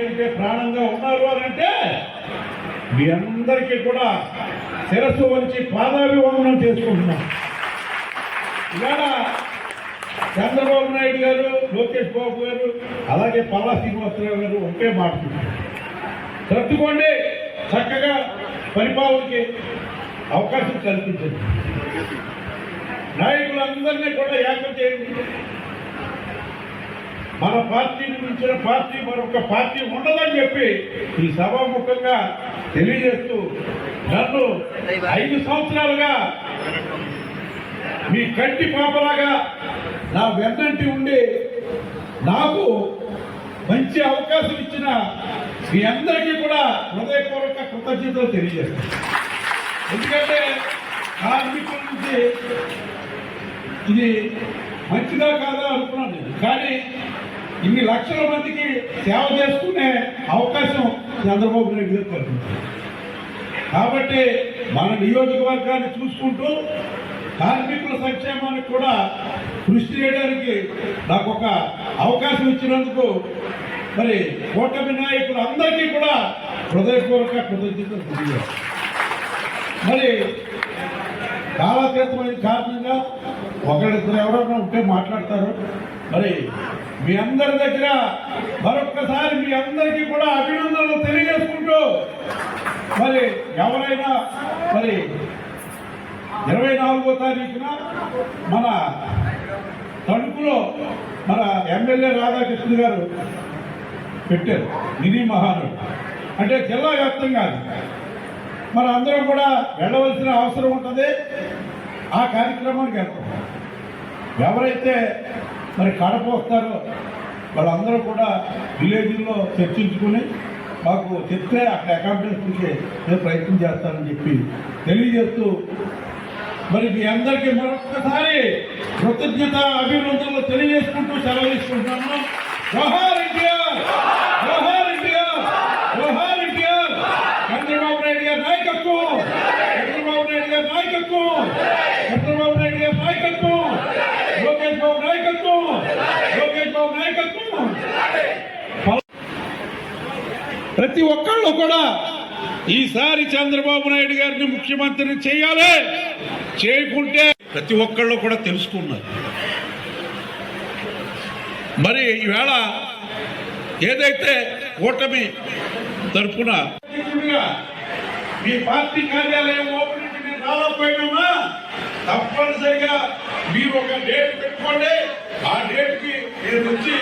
అంటే ప్రాణంగా ఉన్నారు అని అంటే మీ అందరికీ కూడా శిరస్సు వంచి పాదాభివందనం చేసుకుంటున్నాం. ఇవాళ చంద్రబాబు నాయుడు గారు లోకేష్ బాబు గారు అలాగే పల్లా శ్రీనివాసరావు గారు ఒకే మాట సర్దుకోండి చక్కగా పరిపాలనకి అవకాశం కల్పించండి. నాయకులందరినీ కూడా ఏకం చేయండి. మన పార్టీని మించిన పార్టీ మరొక పార్టీ ఉండదని చెప్పి ఈ సభాముఖంగా తెలియజేస్తూ నన్ను ఐదు సంవత్సరాలుగా మీ కంటి పాపలాగా నా వెన్నంటి ఉండి నాకు మంచి అవకాశం ఇచ్చిన మీ అందరికీ కూడా హృదయపూర్వక కృతజ్ఞతలు తెలియజేస్తాను. ఎందుకంటే కార్మికుల నుంచి ఇది మంచిదా కాదా అనుకున్నాను కానీ ఇన్ని లక్షల మందికి సేవ చేసుకునే అవకాశం చంద్రబాబు నాయుడు గారు కల్పించారు కాబట్టి మన నియోజకవర్గాన్ని చూసుకుంటూ కార్మికుల సంక్షేమానికి కూడా కృషి చేయడానికి నాకు ఒక అవకాశం ఇచ్చినందుకు మరి కూటమి నాయకులు అందరికీ కూడా హృదయపూర్వక కృతజ్ఞతలు తెలియజేస్తాను మరి కాలాతీతమైన కారణంగా ఒకరిద్దరు ఎవరైనా ఉంటే మాట్లాడతారు. మరి మీ అందరి దగ్గర మరొక్కసారి మీ అందరికీ కూడా అభినందనలు తెలియజేసుకుంటూ మరి ఎవరైనా మరి ఇరవై నాలుగో తారీఖున మన తణుకులో మన ఎమ్మెల్యే రాధాకృష్ణ గారు పెట్టారు. నిధి మహానుడు అంటే జిల్లా వ్యాప్తంగా మన అందరం కూడా వెళ్ళవలసిన అవసరం ఉంటుంది. ఆ కార్యక్రమానికి వెళ్తాం. ఎవరైతే మరి కడప వస్తారో. వాళ్ళందరూ కూడా విలేజ్లో చర్చించుకుని మాకు చెప్తే అక్కడ అకామిడేషన్కి నేను ప్రయత్నం చేస్తానని చెప్పి తెలియజేస్తూ మరి మీ అందరికీ మరొకసారి కృతజ్ఞత అభినందనలు తెలియజేసుకుంటూ సెలవు తీసుకుంటున్నాను జోహార్ ఎన్టీఆర్! జోహార్ ఎన్టీఆర్! జోహార్ ఎన్టీఆర్! చంద్రబాబు నాయుడు గారి నాయకత్వం! చంద్రబాబు నాయుడు గారి నాయకత్వం! చంద్రబాబు నాయుడు గారి నాయకత్వం లోకేష్ బాబు నాయకత్వం లోకేష్ బాబు నాయకత్వం. ప్రతి ఒక్కళ్ళు కూడా ఈసారి చంద్రబాబు నాయుడు గారిని ముఖ్యమంత్రిని చేయాలి. చేయకుంటే ప్రతి ఒక్కళ్ళు కూడా తెలుసుకున్నారు. మరి ఈవేళ ఏదైతే కూటమి తరఫున మీ పార్టీ కార్యాలయం ఓపెనింగ్ మేము తప్పనిసరిగా మీరు ఒక డేట్ పెట్టుకోండి. ఆ డేట్కి నేను వచ్చి